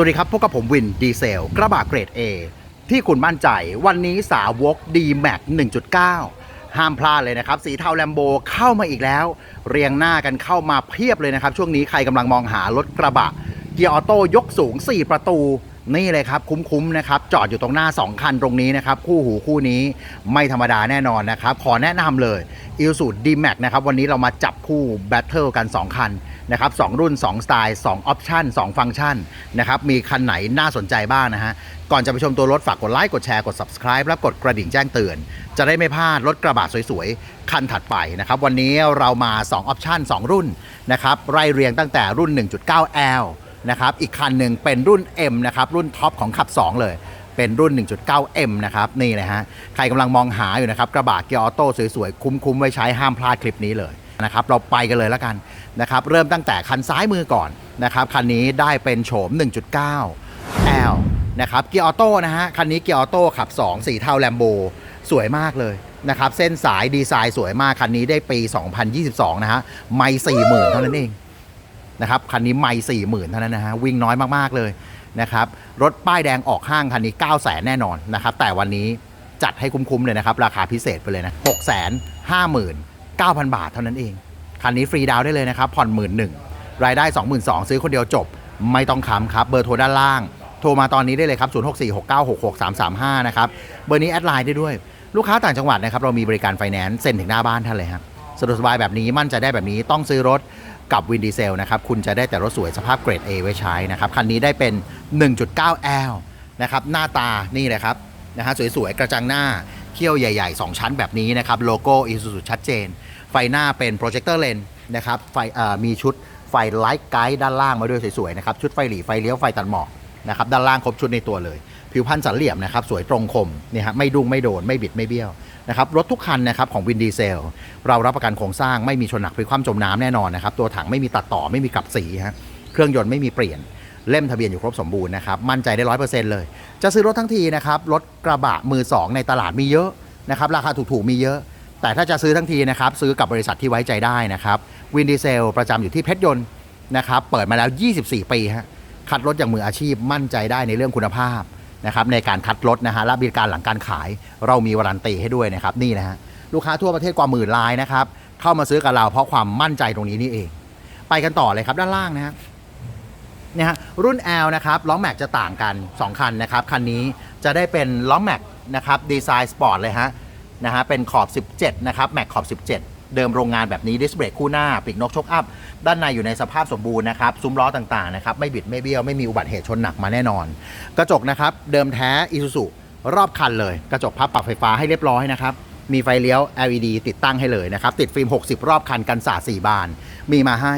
สวัสดีครับพบกับผมวินดีเซล กระบะเกรด A ที่คุณมั่นใจวันนี้สาวก D Max 1.9 ห้ามพลาดเลยนะครับ สีเทาแลมโบเข้ามาอีกแล้ว เรียงหน้ากันเข้ามาเพียบเลยนะครับ ช่วงนี้ใครกำลังมองหารถกระบะ เกียร์ออโต้ยกสูง 4 ประตูนี่เลยครับ คุ้มๆนะครับ จอดอยู่ตรงหน้า 2 คันตรงนี้นะครับ คู่หูคู่นี้ไม่ธรรมดาแน่นอนนะครับ ขอแนะนำเลยอิลสูด D Max นะครับ วันนี้เรามาจับคู่แบทเทิลกัน 2 คัน นะครับสองรุ่น 2 สไตล์ 2 ออปชัน2ฟังก์ชันนะครับมีคันไหนน่าสนใจบ้างนะฮะ ก่อนจะไปชมตัวรถฝากกดไลค์กดแชร์กด subscribe และกดกระดิ่งแจ้งเตือน จะได้ไม่พลาดรถกระบะสวยๆ คันถัดไปนะครับวันนี้เรามา 2 ออปชัน2 รุ่นนะครับไล่เรียงตั้งแต่รุ่น 1.9L นะครับอีกคันหนึ่งเป็นรุ่น M นะครับรุ่นท็อปของขับ 2 เลยเป็นรุ่น 1.9M นะครับนี่เลยฮะ ใครกำลังมองหาอยู่นะครับ กระบะเกียร์ออโต้สวยๆ คุ้มๆ ไว้ใช้ห้ามพลาดคลิปนี้เลย นะครับเราไปกันเลยแล้วกันนะครับเริ่มตั้งแต่คันซ้ายมือก่อนนะครับคันนี้ได้เป็นโฉม 1.9L นะครับเกียร์ออโต้นะฮะคันนี้เกียร์ออโต้ขับ 2 สีเทาแลมโบสวยมากเลยนะครับเส้นสายดีไซน์สวยมาก คันนี้ได้ปี 2022 นะฮะไม่40,000เท่านั้นเองนะครับคันนี้ไม่สี่หมื่นเท่านั้นนะฮะวิ่งน้อยมากๆเลยนะครับรถป้ายแดงออกห้างคันนี้ 9 0 0 0 0 0แน่นอนนะครับแต่วันนี้จัดให้คุ้มๆเลยนะครับ ราคาพิเศษไปเลยนะ 6 5 9 0 0 0 9,000 บาทเท่านั้นเอง คันนี้ฟรีดาวน์ได้เลยนะครับ ผ่อนหมื่นหนึ่งรายได้ 22,000ซื้อคนเดียวจบ ไม่ต้องค้ำครับ เบอร์โทรด้านล่าง โทรมาตอนนี้ได้เลยครับ 0646966335 นะครับ เบอร์นี้แอดไลน์ได้ด้วย ลูกค้าต่างจังหวัดนะครับ เรามีบริการไฟแนนซ์เซ็นถึงหน้าบ้านท่านเลยครับสะดวกสบายแบบนี้มั่นใจได้แบบนี้ต้องซื้อรถกับวินดีเซลนะครับ คุณจะได้แต่รถสวยสภาพเกรด A ไว้ใช้นะครับ คันนี้ได้เป็น 1.9L นะครับ หน้าตานี่เลยครับนะฮะสวยๆ กระจังหน้า เขี้ยวใหญ่ๆ 2 ชั้นแบบนี้นะครับ โลโก้อีซูซูชัดเจน ไฟหน้าเป็นโปรเจคเตอร์เลนนะครับไฟมีชุดไฟไลท์ไกด์ด้านล่างมาด้วยสวยๆนะครับ ชุดไฟหลีไฟเลี้ยวไฟตัดหมอกนะครับด้านล่างครบชุดในตัวเลย ผิวพรรณสันเหลี่ยมนะครับ สวยตรงคมนี่ฮะไม่ดุ้งไม่โดนไม่บิดไม่เบี้ยวนะครับรถทุกคันนะครับของวินดีเซล เรารับประกันโครงสร้างไม่มีชนหนักพลิกคว่ำจมน้ำแน่นอนนะครับตัวถังไม่มีตัดต่อไม่มีกลับสีฮะเครื่องยนต์ไม่มีเปลี่ยน เล่มทะเบียนอยู่ครบสมบูรณ์นะครับมั่นใจได้ร้อยเปอร์เซ็นต์เลย จะซื้อรถทั้งทีนะครับรถกระบะมือสองในตลาดมีเยอะนะครับราคาถูกๆมีเยอะ แต่ถ้าจะซื้อทั้งทีนะครับซื้อกับบริษัทที่ไว้ใจได้นะครับวินดีเซลประจำอยู่ที่เพชรยนต์นะครับเปิดมาแล้ว 24 ปีฮะคัดรถอย่างมืออาชีพมั่นใจได้ในเรื่องคุณภาพนะครับในการคัดรถนะฮะและบริการหลังการขาย เรามีวารันตีให้ด้วยนะครับนี่นะฮะลูกค้าทั่วประเทศกว่าหมื่นรายนะครับเข้ามาซื้อกับเราเพราะความมั่นใจตรงนี้นี่เอง ไปกันต่อเลยครับด้านล่างนะครับ นี่ยฮะรุ่น L นะครับล้อแม็กจะต่างกัน 2 คันนะครับ คันนี้จะได้เป็นล้อแม็กนะครับดีไซน์สปอร์ตเลยฮะนะฮะเป็นขอบ 17 นะครับแม็กขอบ 17 เดิมโรงงานแบบนี้ดิสเบรกคู่หน้าปีกนกชกอัพ ด้านในอยู่ในสภาพสมบูรณ์นะครับ ซุ้มล้อต่างๆนะครับ ไม่บิดไม่เบี้ยว ไม่มีอุบัติเหตุชนหนักมาแน่นอน กระจกนะครับ เดิมแท้อีซูซูรอบคันเลย กระจกพับปรับไฟฟ้าให้เรียบร้อยนะครับ มีไฟเลี้ยว LED ติดตั้งให้เลยนะครับ ติดฟิล์ม 60 รอบคันกันสาด4บาน มีมาให้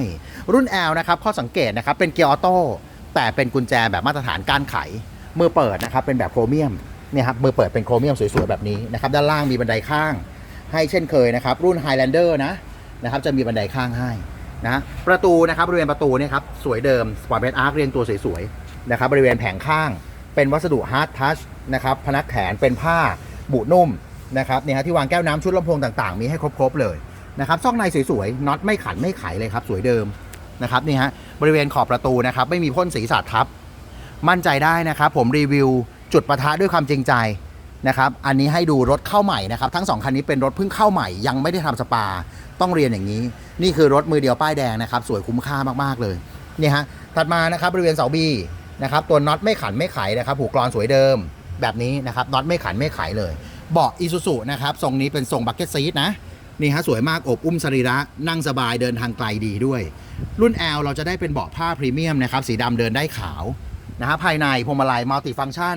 รุ่น L นะครับ ข้อสังเกตนะครับ เป็นเกียร์ออโต้ แต่เป็นกุญแจแบบมาตรฐานก้านไข มือเปิดนะครับ เป็นแบบโครเมียม เนี่ยครับ มือเปิดเป็นโครเมียมสวยๆ แบบนี้นะครับ ด้านล่างมีบันไดข้าง ให้เช่นเคยนะครับ รุ่น Highlander นะ นะครับ จะมีบันไดข้างให้นะ ประตูนะครับ บริเวณประตูเนี่ยครับ สวยเดิม สปอร์ตเบนอาร์คเรียงตัวสวยๆ นะครับ บริเวณแผงข้าง เป็นวัสดุฮาร์ดทัชนะครับ พนักแขนเป็นผ้าบุนุ่ม นะครับเนี่ยฮะที่วางแก้วน้ำชุดลำโพงต่างๆ มีให้ครบๆเลยนะครับซอกในสวยๆน็อตไม่ขันไม่ไขเลยครับ สวยเดิมนะครับนี่ฮะบริเวณขอบประตูนะครับไม่มีพ่นสีสาดทับ มั่นใจได้นะครับผมรีวิวจุดประทะด้วยความจริงใจนะครับอันนี้ให้ดูรถเข้าใหม่นะครับทั้งสองคันนี้เป็นรถเพิ่งเข้าใหม่ยังไม่ได้ทำสปา ต้องเรียนอย่างนี้ นี่คือรถมือเดียวป้ายแดงนะครับสวยคุ้มค่ามากๆเลยเนี่ยฮะถัดมานะครับบริเวณเสาบีนะครับตัวน็อตไม่ขันไม่ไขนะครับผูกกรอนสวยเดิมแบบนี้นะครับน็อตไม่ขันไม่ไขเลย เบาะอีซูซูนะครับทรงนี้เป็นทรงบักเก็ตซีทนะนี่ฮะสวยมากอบอุ้มสรีระนั่งสบายเดินทางไกลดีด้วย รุ่น L เราจะได้เป็นเบาะผ้าพรีเมียมนะครับสีดำเดินได้ขาวนะฮะภายในพวงมาลัยมัลติฟังก์ชัน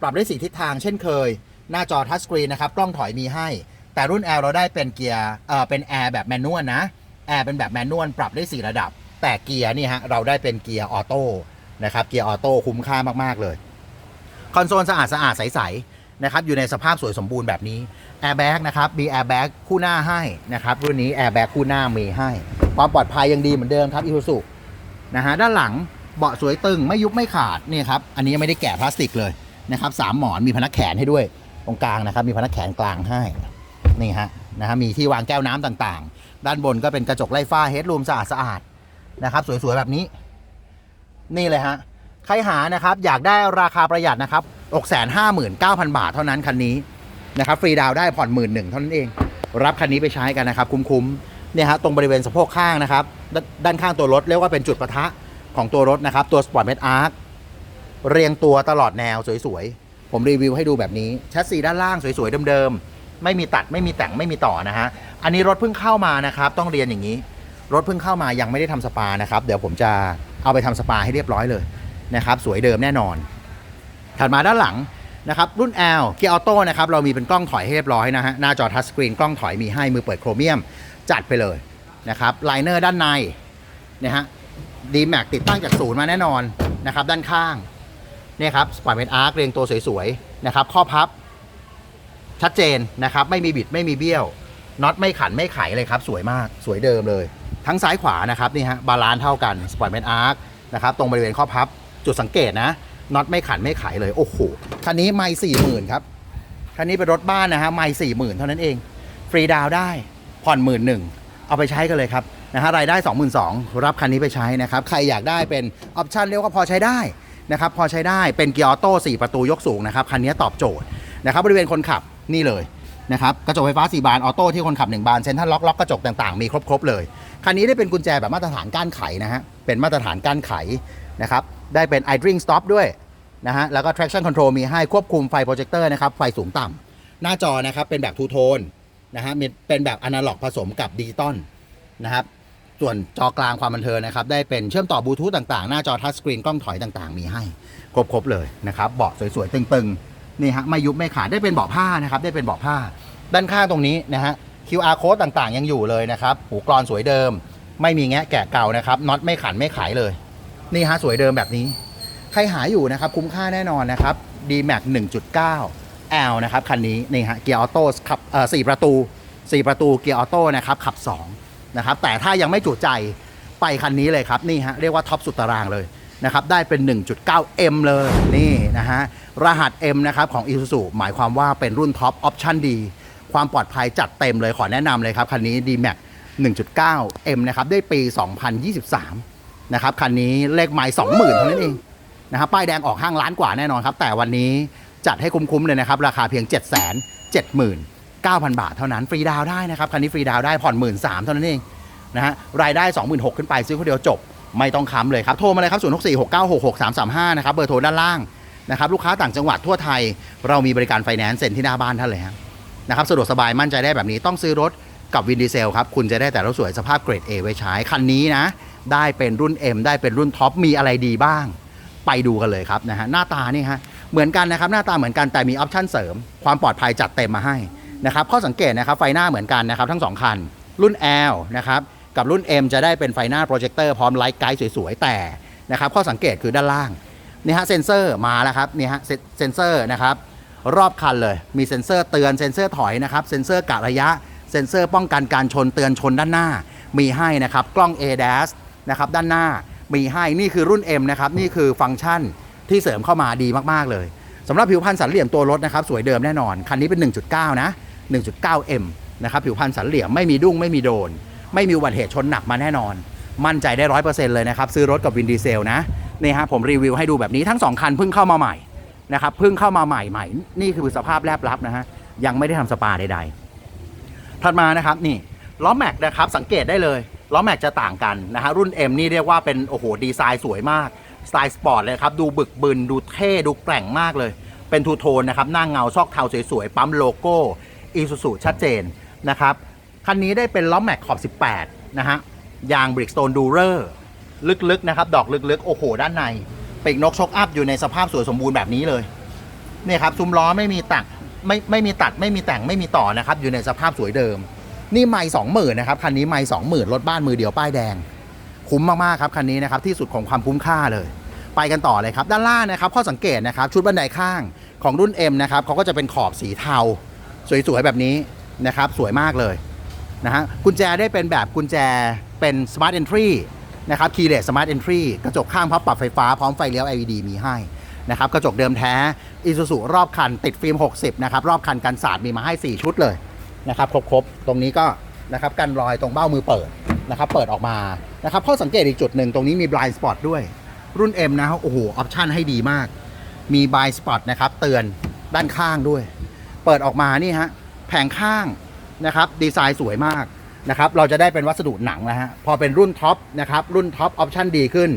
ปรับได้สีทิศทางเช่นเคย หน้าจอทัชสกรีนนะครับกล้องถอยมีให้ แต่รุ่น L เราได้เป็นเกียร์เอ่อเป็นแอร์แบบแมนนวลนะแอร์เป็นแบบแมนนวลปรับได้ 4 ระดับ แต่เกียร์นี่ฮะเราได้เป็นเกียร์ออโต้นะครับเกียร์ออโต้คุ้มค่ามากๆเลย คอนโซลสะอาดสะอาดใสๆ นะครับอยู่ในสภาพสวยสมบูรณ์แบบนี้แอร์แบ็กนะครับมีแอร์แบ็กคู่หน้าให้นะครับรุ่นนี้แอร์แบ็กคู่หน้ามีให้ ความปลอดภัยยังดีเหมือนเดิมครับอีซูซุนะฮะด้านหลังเบาะสวยตึงไม่ยุบไม่ขาดนี่ครับอันนี้ยังไม่ได้แกะพลาสติกเลยนะครับสามหมอนมีพนักแขนให้ด้วยตรงกลางนะครับ มีพนักแขนกลางให้นี่ฮะนะฮะมีที่วางแก้วน้ำต่างๆ ด้านบนก็เป็นกระจกไล่ฟ้าเฮดรูมสะอาดสะอาดๆนะครับ สวยๆแบบนี้ นี่เลยฮะใครหานะครับ อยากได้ราคาประหยัดนะครับ 659,000 บาทเท่านั้นคันนี้นะครับฟรีดาวได้ผ่อนหมื่นหนึ่งเท่านั้นเอง รับคันนี้ไปใช้กันนะครับ คุ้มๆเนี่ยฮะตรงบริเวณสะโพกข้างนะครับดด้านข้างตัวรถเรียกว่าเป็นจุดปะทะของตัวรถนะครับ ตัว Sport Med Arc เรียงตัวตลอดแนวสวยๆ ผมรีวิวให้ดูแบบนี้แชสซีด้านล่างสวยๆเดิมๆไม่มีตัดไม่มีแต่งไม่มีต่อนะฮะอันนี้รถเพิ่งเข้ามานะครับ ต้องเรียนอย่างนี้ รถเพิ่งเข้ามายังไม่ได้ทำสปานะครับ เดี๋ยวผมจะเอาไปทำสปาให้เรียบร้อยเลยนะครับ สวยเดิมแน่นอน ถัดมาด้านหลังนะครับรุ่น L เกียร์ออโต้นะครับเรามีเป็นกล้องถอยให้เรียบร้อยนะฮะหน้าจอทัชสกรีนกล้องถอยมีให้มือเปิดโครเมียมจัดไปเลยนะครับไลเนอร์ด้านในนะฮะดีแม็กติดตั้งจากศูนย์มาแน่นอนนะครับด้านข้างเนี่ยครับสปอร์ตเมนอาร์คเรียงตัวสวยๆนะครับข้อพับชัดเจนนะครับไม่มีบิดไม่มีเบี้ยวน็อตไม่ขันไม่ไขเลยครับ สวยมากสวยเดิมเลย ทั้งซ้ายขวานะครับนี่ฮะบาลานซ์เท่ากันสปอร์ตเมนอาร์คนะครับตรงบริเวณข้อพับจุดสังเกตนะ น็อตไม่ขันไม่ไขเลย โอ้โหคันนี้ไม่สี่หมื่นครับคันนี้เป็นรถบ้านนะฮะไม่สี่หมื่นเท่านั้นเอง ฟรีดาวได้ผ่อนหมื่นหนึ่งเอาไปใช้กันเลยครับนะฮะรายได้ 2 2 0 0 0รับคันนี้ไปใช้นะครับ ใครอยากได้เป็นออปชันเรียกว่าพอใช้ได้นะครับพอใช้ได้เป็นเกียร์ออโต้4ประตูยกสูงนะครับคันนี้ตอบโจทย์นะครับบริเวณคนขับนี่เลยนะครับกระจกไฟฟ้า 4 บานออโต้ที่คนขับ 1 บานเซ็นทรัลล็อกล็อกกระจกต่างๆ มีครบ ๆ เลย คันนี้ได้เป็นกุญแจแบบมาตรฐานก้านไขนะฮะเป็นมาตรฐานก้านไขนะครับ ได้เป็น idling stop ด้วยนะฮะ แล้วก็ traction control มีให้ควบคุมไฟโปรเจคเตอร์นะครับ ไฟสูงต่ำ หน้าจอนะครับเป็นแบบทูโทนนะฮะเป็นแบบอนาล็อกผสมกับดิจิตอลนะครับ ส่วนจอกลางความบันเทิงนะครับ ได้เป็นเชื่อมต่อบลูทูธต่างๆ หน้าจอทัชสกรีนกล้องถอยต่างๆ มีให้ ครบๆเลยนะครับ เบาะสวยๆ ตึงๆ นี่ฮะ ไม่ยุบไม่ขาด ได้เป็นเบาะผ้านะครับ ได้เป็นเบาะผ้า ด้านข้างตรงนี้นะฮะ QR code ต่างๆ ยังอยู่เลยนะครับ หูกรอนสวยเดิม ไม่มีแงะแกะเก่านะครับ น็อตไม่ขันไม่ขายเลย นี่ฮะสวยเดิมแบบนี้ ใครหาอยู่นะครับ คุ้มค่าแน่นอนนะครับ D-Max 1.9 L นะครับ คันนี้นี่ฮะเกียร์ออโต้ขับเอ่อ4ประตู 4 ประตูเกียร์ออโต้นะครับ ขับ 2 นะครับ แต่ถ้ายังไม่จุใจไปคันนี้เลยครับ นี่ฮะเรียกว่าท็อปสุดตารางเลยนะครับได้เป็น 1.9 M เลยนี่นะฮะรหัส M นะครับของ Isuzu หมายความว่าเป็นรุ่นท็อปออปชั่นดี ความปลอดภัยจัดเต็มเลยขอแนะนำเลยครับ คันนี้ D-Max 1.9 M นะครับได้ปี 2023 นะครับคันนี้เลขไมล์20,000เท่านั้นเองนะครับป้ายแดงออกห้างล้านกว่าแน่นอนครับ แต่วันนี้จัดให้คุ้มๆเลยนะครับ ราคาเพียง 7 7 9 0 0 0 บาทเท่านั้นฟรีดาวได้นะครับคันนี้ฟรีดาวได้ผ่อน1 3ื่นสามเท่านั้นเองนะฮะรายได้ 26,000 ขึ้นไปซื้อคนเดียวจบ ไม่ต้องค้ำเลยครับ โทรมาเลยครับ 0 6 4 6 9 6 6 3 3 5 นะครับเบอร์โทรด้านล่างนะครับลูกค้าต่างจังหวัดทั่วไทย เรามีบริการไฟแนนซ์เซ็นที่หน้าบ้านท่านเลยครับนะครับสะดวกสบายมั่นใจได้แบบนี้ต้องซื้อรถกับวินดีเซลครับคุณจะได้แต่รถสวยสภาพเกรด A ไว้ใช้คันนี้นะ ได้เป็นรุ่น M ได้เป็นรุ่นท็อปมีอะไรดีบ้าง ไปดูกันเลยครับนะฮะหน้าตานี่ฮะเหมือนกันนะครับหน้าตาเหมือนกันแต่มีออปชั่นเสริม ความปลอดภัยจัดเต็มมาให้นะครับข้อสังเกตนะครับไฟหน้าเหมือนกันนะครับทั้งสองคัน รุ่น L นะครับกับรุ่น M จะได้เป็นไฟหน้าโปรเจคเตอร์พร้อมไลท์ไกด์สวยๆ แต่นะครับข้อสังเกตคือด้านล่างนี่ฮะเซนเซอร์มาแล้วครับนี่ฮะเซเซนเซอร์นะครับรอบคันเลยมีเซ็นเซอร์เตือนเซ็นเซอร์ถอยนะครับเซ็นเซอร์กะระยะเซ็นเซอร์ป้องกันการชนเตือนชนด้านหน้า มีให้นะครับกล้อง ADAS นะครับด้านหน้ามีให้นี่คือรุ่น M นะครับนี่คือฟังก์ชันที่เสริมเข้ามาดีมากๆเลยสำหรับผิวพรรณสันเหลี่ยมตัวรถนะครับสวยเดิมแน่นอน คันนี้เป็น 1.9 นะ 1.9M นะครับผิวพรรณสันเหลี่ยมไม่มีดุ้งไม่มีโดน ไม่มีอุบัติเหตุชนหนักมาแน่นอน มั่นใจได้ร้อยเปอร์เซ็นต์เลยนะครับ ซื้อรถกับวินดีเซลนะนี่ฮะผมรีวิวให้ดูแบบนี้ทั้ง 2 คันเพิ่งเข้ามาใหม่นะครับเพิ่งเข้ามาใหม่ใหม่นี่คือสภาพแลบลับนะฮะยังไม่ได้ทำสปาใดๆถัดมานะครับนี่ล้อแม็กนะครับสังเกตได้เลย ล้อแม็กจะต่างกันนะฮะรุ่น M นี่เรียกว่าเป็นโอ้โหดีไซน์สวยมากสไตล์สปอร์ตเลยครับดูบึกบึนดูเท่ดูแกร่งมากเลย เป็นทูโทนนะครับหน้าเงาซอกเทาสวยๆ ปั๊มโลโก้อีซูซูชัดเจนนะครับคันนี้ได้เป็นล้อแม็กขอบ 18 นะฮะยางบริกสโตนดูเรอร์ลึกๆนะครับดอกลึกๆ โอ้โห ด้านในปีกนกชกอัพอยู่ในสภาพสวยสมบูรณ์แบบนี้เลยเนี่ยครับซุ้มล้อไม่มีตัดไม่ไม่มีตัดไม่มีแต่งไม่มีต่อนะครับอยู่ในสภาพสวยเดิม นี่ไม่สองหมื่นนะครับคันนี้ไม่สองหมื่นรถบ้านมือเดียวป้ายแดง คุ้มมากๆครับคันนี้นะครับที่สุดของความคุ้มค่าเลย ไปกันต่อเลยครับด้านล่างนะครับข้อสังเกตนะครับชุดบันไดข้างของรุ่น M นะครับเขาก็จะเป็นขอบสีเทา สวยๆแบบนี้นะครับสวยมากเลยนะฮะกุญแจได้เป็นแบบกุญแจเป็น Smart Entry นะครับ Keyless Smart Entry กระจกข้างพับปรับไฟฟ้าพร้อมไฟเลี้ยว LED มีให้นะครับกระจกเดิมแท้ Isuzu รอบคันติดฟิล์ม 60 นะครับ รอบคันกันสาดมีมาให้ 4 ชุดเลย นะครับครบๆตรงนี้ก็นะครับกันรอยตรงเบ้ามือเปิดนะครับเปิดออกมานะครับข้อสังเกตอีกจุดหนึ่งตรงนี้มี blind spot ด้วยรุ่น M นะโอ้โหออปชันให้ดีมาก มีบายสปอตนะครับเตือนด้านข้างด้วย เปิดออกมานี่ฮะแผงข้างนะครับดีไซน์สวยมากนะครับเราจะได้เป็นวัสดุหนังนะฮะพอเป็นรุ่นท็อปนะครับรุ่นท็อปออปชันดีขึ้น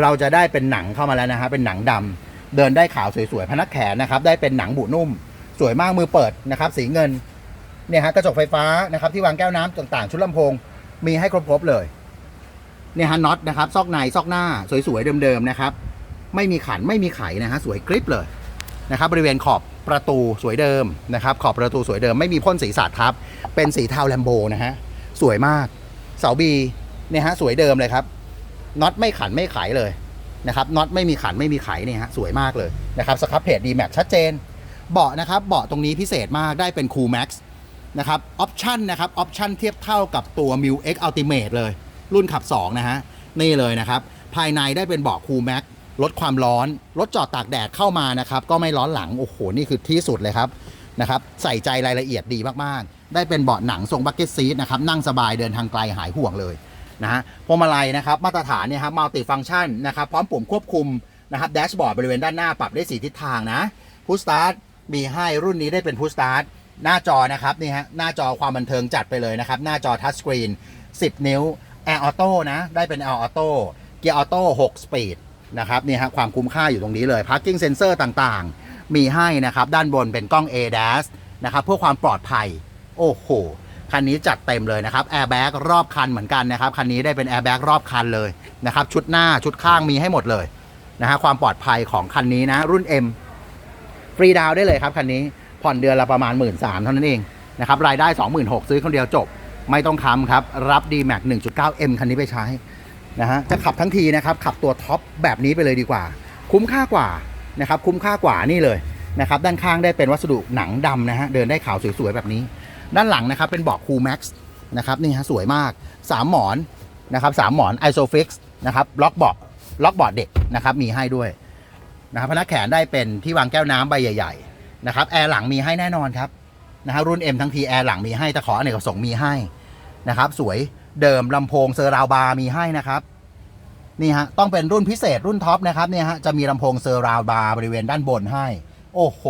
เราจะได้เป็นหนังเข้ามาแล้วนะฮะเป็นหนังดำเดินได้ขาวสวยๆพนักแขนนะครับได้เป็นหนังบุนุ่ม สวยมากมือเปิดนะครับสีเงิน เนี่ยฮะกระจกไฟฟ้านะครับที่วางแก้วน้ำต่างๆ ชุดลำโพง มีให้ครบๆเลยเนี่ยฮะน็อตนะครับซอกในซอกหน้าสวยๆเดิมๆนะครับ ไม่มีขันไม่มีไขนะฮะสวยกริปเลยนะครับบริเวณขอบประตูสวยเดิมนะครับ ขอบประตูสวยเดิมไม่มีพ่นสีสาดทับ เป็นสีเทาแลมโบนะฮะสวยมากเสาบีเนี่ยฮะสวยเดิมเลยครับน็อตไม่ขันไม่ไขเลยนะครับน็อตไม่มีขันไม่มีไขเนี่ยฮะสวยมากเลยนะครับสครับเพจดีแม็กชัดเจน เบาะนะครับเบาะตรงนี้พิเศษมากได้เป็นคูลแม็กซ์ นะครับออปชันนะครับออปชันเทียบเท่ากับตัว m ิ X Ultimate เลย รุ่นขับ 2 นะฮะ นี่เลยนะครับ ภายในได้เป็นเบาะคูลแม็กลดความร้อนรถจอดตากแดดเข้ามานะครับ ก็ไม่ร้อนหลัง โอ้โห นี่คือที่สุดเลยครับนะครับใส่ใจรายละเอียดดีมาก ๆ ได้เป็นเบาะหนังทรงบักเก็ตซีทนะครับ นั่งสบายเดินทางไกลหายห่วงเลยนะฮะพวงมาลัยนะครับมาตรฐานเนี่ยครับมัลติฟัง c t ชันนะครับพร้อมปุ่มควบคุมนะครับแดชบอร์ดบริเวณด้านหน้าปรับได้ 4 ทิศทางนะพุชสตาร์ทมีให้รุ่นนี้ได้เป็นพุชสตาร์ท หน้าจอนะครับนี่ฮะหน้าจอความบันเทิงจัดไปเลยนะครับ หน้าจอทัชสกรีน 10 นิ้ว Air Auto นะ ได้เป็น Air Auto เกียร์ออโต้6 สปีดนะครับนี่ฮะความคุ้มค่าอยู่ตรงนี้เลย Parking Sensor ต่างๆ มีให้นะครับ ด้านบนเป็นกล้อง ADAS นะครับ เพื่อความปลอดภัย โอ้โห คันนี้จัดเต็มเลยนะครับแอร์แบ็กรอบคันเหมือนกันนะครับ คันนี้ได้เป็นแอร์แบ็กรอบคันเลยนะครับ ชุดหน้าชุดข้างมีให้หมดเลยนะฮะความปลอดภัยของคันนี้นะ รุ่น M ฟรีดาวได้เลยครับคันนี้ ผ่อนเดือนละประมาณ 1 3ื่นเท่านั้นเองนะครับรายได้ 26,000ซื้อคนเดียวจบ ไม่ต้องค้ำครับ รับ d m a x 1.9M คันนี้ไปใช้นะฮะจะขับทั้งทีนะครับขับตัวท็อปแบบนี้ไปเลยดีกว่า คุ้มค่ากว่านะครับคุ้มค่ากว่านี่เลยนะครับด้านข้างได้เป็นวัสดุหนังดำนะฮะเดินได้ขาวสวยๆแบบนี้ ด้านหลังนะครับเป็นเบาะคูลแม็กซ์นะครับนี่ฮะสวยมาก 3 หมอนนะครับสามหมอน Isofix นะครับล็อกเบาะล็อกเบาะเด็กนะครับมีให้ด้วยนะครับพนักแขนได้เป็นที่วางแก้วน้ำใบใหญ่ นะครับแอร์หลังมีให้แน่นอนครับนะฮะรุ่น M ทั้งทีแอร์หลังมีให้ตะขออเนกประสงค์มีให้นะครับ สวยเดิมลำโพงเซอร์ราวบาร์มีให้นะครับนี่ฮะต้องเป็นรุ่นพิเศษรุ่นท็อปนะครับเนี่ยฮะจะมีลำโพงเซอร์ราวบาร์บริเวณด้านบนให้ โอ้โห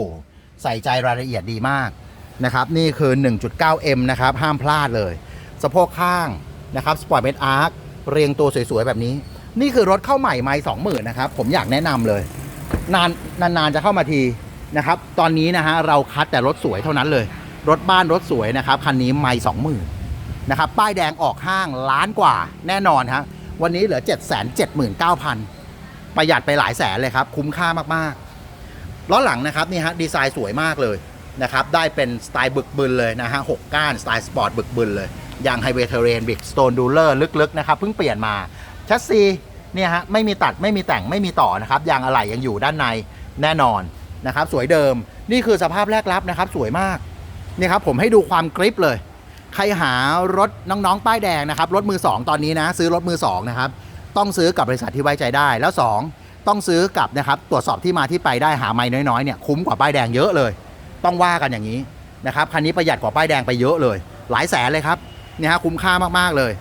ใส่ใจรายละเอียดดีมากนะครับนี่คือ 1.9M นะครับห้ามพลาดเลย สะโพกข้างนะครับสปอร์ตเมดอาร์คเรียงตัวสวยๆ แบบนี้ นี่คือรถเข้าใหม่ไม่สองหมื่นนะครับ ผมอยากแนะนำเลย นานนานๆจะเข้ามาที นะครับ ตอนนี้นะฮะเราคัดแต่รถสวยเท่านั้นเลย รถบ้านรถสวยนะครับคันนี้ไม่สองหมื่นนะครับ ป้ายแดงออกห้างล้านกว่าแน่นอนฮะวันนี้เหลือ 7 7 9 0 0 0 ประหยัดไปหลายแสนเลยครับ คุ้มค่ามากๆล้อหลังนะครับนี่ฮะดีไซน์สวยมากเลยนะครับ ได้เป็นสไตล์บึกบึนเลยนะฮะหกก้านสไตล์สปอร์ตบึกบึนเลยยางไฮเวย์เทเรนบิ๊กสโตนดูเลอร์ลึกๆนะครับเพิ่งเปลี่ยนมาแชสซีเนี่ยฮะไม่มีตัดไม่มีแต่งไม่มีต่อนะครับยางอะไหล่ยังอยู่ด้านในแน่นอน นะครับ สวยเดิมนี่คือสภาพแรกรับนะครับ สวยมากนี่ครับผมให้ดูความกริปเลย ใครหารถน้องๆป้ายแดงนะครับรถมือ 2 ตอนนี้นะ ซื้อรถมือ2นะครับต้องซื้อกับบริษัทที่ไว้ใจได้แล้ว 2 ต้องซื้อกับนะครับตรวจสอบที่มาที่ไปได้หาไม่น้อยๆเนี่ยคุ้มกว่าป้ายแดงเยอะเลย ต้องว่ากันอย่างนี้นะครับคันนี้ประหยัดกว่าป้ายแดงไปเยอะเลย หลายแสนเลยครับเนี่ยฮะคุ้มค่ามากๆเลย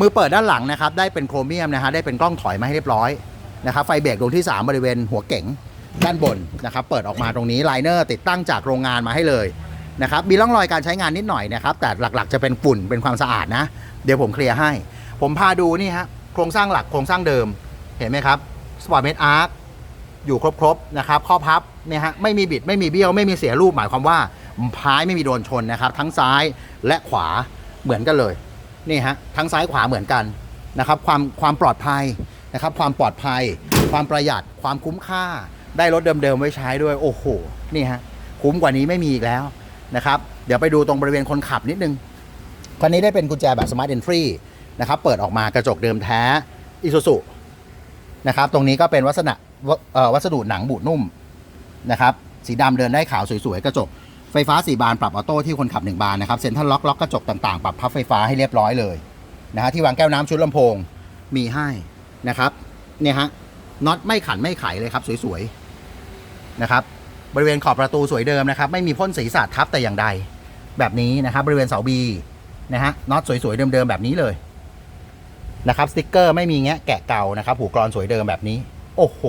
มือเปิดด้านหลังนะครับได้เป็นโครเมียมนะฮะได้เป็นกล้องถอยมาให้เรียบร้อยนะครับไฟเบรกดวงที่ 3 บริเวณหัวเก๋ง ด้านบนนะครับเปิดออกมาตรงนี้ไลเนอร์ติดตั้งจากโรงงานมาให้เลยนะครับมีร่องรอยการใช้งานนิดหน่อยนะครับแต่หลักๆจะเป็นฝุ่นเป็นความสะอาดนะ เดี๋ยวผมเคลียร์ให้ ผมพาดูนี่ฮะโครงสร้างหลักโครงสร้างเดิมเห็นไหมครับสปอร์ตเมดอาร์คอยู่ครบๆนะครับข้อพับเนี่ยฮะไม่มีบิดไม่มีเบี้ยวไม่มีเสียรูปหมายความว่าพายไม่มีโดนชนนะครับ ทั้งซ้ายและขวาเหมือนกันเลยนี่ฮะทั้งซ้ายขวาเหมือนกันนะครับความความปลอดภัยนะครับความปลอดภัย ความประหยัดความคุ้มค่า ได้รถเดิมๆไว้ใช้ด้วยโอ้โหนี่ฮะคุ้มกว่านี้ไม่มีอีกแล้วนะครับ เดี๋ยวไปดูตรงบริเวณคนขับนิดนึงคันนี้ได้เป็นกุญแจแบบ Smart Entry นะครับเปิดออกมากระจกเดิมแท้อิซูซุนะครับตรงนี้ก็เป็นวัสดุวัสดุหนังบูดนุ่มนะครับสีดำเดินได้ขาวสวยๆกระจกไฟฟ้า4บานปรับออโต้ที่คนขับ 1 บานนะครับเซ็นทรัลล็อกล็อกกระจกต่างๆ ปรับพับไฟฟ้าให้เรียบร้อยเลยนะฮะที่วางแก้วน้ำชุดลำโพงมีให้นะครับเนี่ยฮะน็อตไม่ขันไม่ไขเลยครับสวยๆ นะครับบริเวณขอบประตูสวยเดิมนะครับ ไม่มีพ่นสีสาดทับแต่อย่างใด แบบนี้นะครับบริเวณเสาบีนะฮะน็อตสวยๆเดิมๆแบบนี้เลยนะครับสติกเกอร์ไม่มีแงะแกะเก่านะครับหูกรอนสวยเดิมแบบนี้ โอ้โห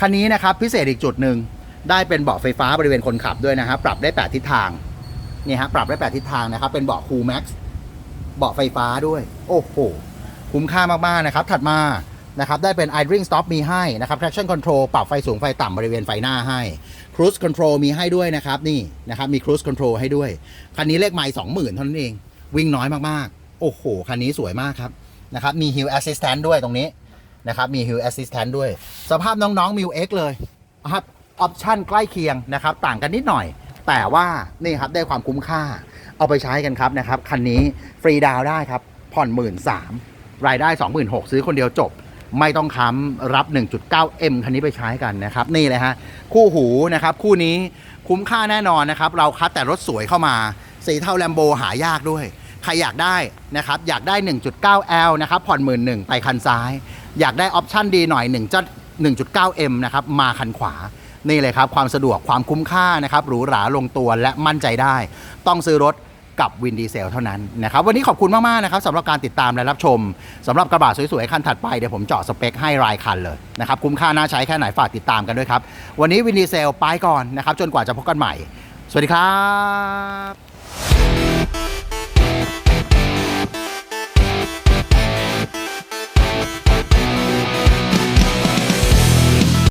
คันนี้นะครับพิเศษอีกจุดหนึ่งได้เป็นเบาะไฟฟ้าบริเวณคนขับด้วยนะฮะปรับได้ 8 ทิศทางนี่ฮะปรับได้ 8 ทิศทางนะครับ เป็นเบาะคูลแม็กซ์เบาะไฟฟ้าด้วย โอ้โหคุ้มค่ามากๆนะครับ ถัดมา นะครับได้เป็น idling stop มีให้นะครับ traction control ปรับไฟสูงไฟต่ำบริเวณไฟหน้าให้ cruise control มีให้ด้วยนะครับนี่นะครับมี cruise control ให้ด้วย คันนี้เลขไมล์20,000เท่านั้นเอง วิ่งน้อยมากๆ โอ้โห คันนี้สวยมากครับนะครับมี hill assistant ด้วยตรงนี้นะครับมี hill assistant ด้วย สภาพน้องๆ m ิว X เลยนะครับออปชั่นใกล้เคียงนะครับต่างกันนิดหน่อย แต่ว่านี่ครับได้ความคุ้มค่าเอาไปใช้กันครับนะครับคันนี้ฟรีดาวได้ครับผ่อนหมื่นสามรายได้ 26,000ซื้อคนเดียวจบ ไม่ต้องค้ำรับ 1.9M คันนี้ไปใช้กันนะครับ นี่เลยฮะ คู่หูนะครับ คู่นี้คุ้มค่าแน่นอนนะครับ เราคัดแต่รถสวยเข้ามา สีเทาแลมโบหายากด้วย ใครอยากได้นะครับ อยากได้ 1.9L นะครับ ผ่อนหมื่นหนึ่งไปคันซ้าย อยากได้ออปชั่นดีหน่อย 1. 1.9M นะครับ มาคันขวา นี่เลยครับ ความสะดวกความคุ้มค่านะครับ หรูหราลงตัวและมั่นใจได้ ต้องซื้อรถ กับวินดีเซลเท่านั้นนะครับวันนี้ขอบคุณมากๆนะครับสำหรับการติดตามและรับชมสำหรับกระบะสวยๆคันถัดไปเดี๋ยวผมเจาะสเปคให้รายคันเลยนะครับคุ้มค่าน่าใช้แค่ไหนฝากติดตามกันด้วยครับวันนี้วินดีเซลไปก่อนนะครับจนกว่าจะพบกันใหม่ สวัสดีครับ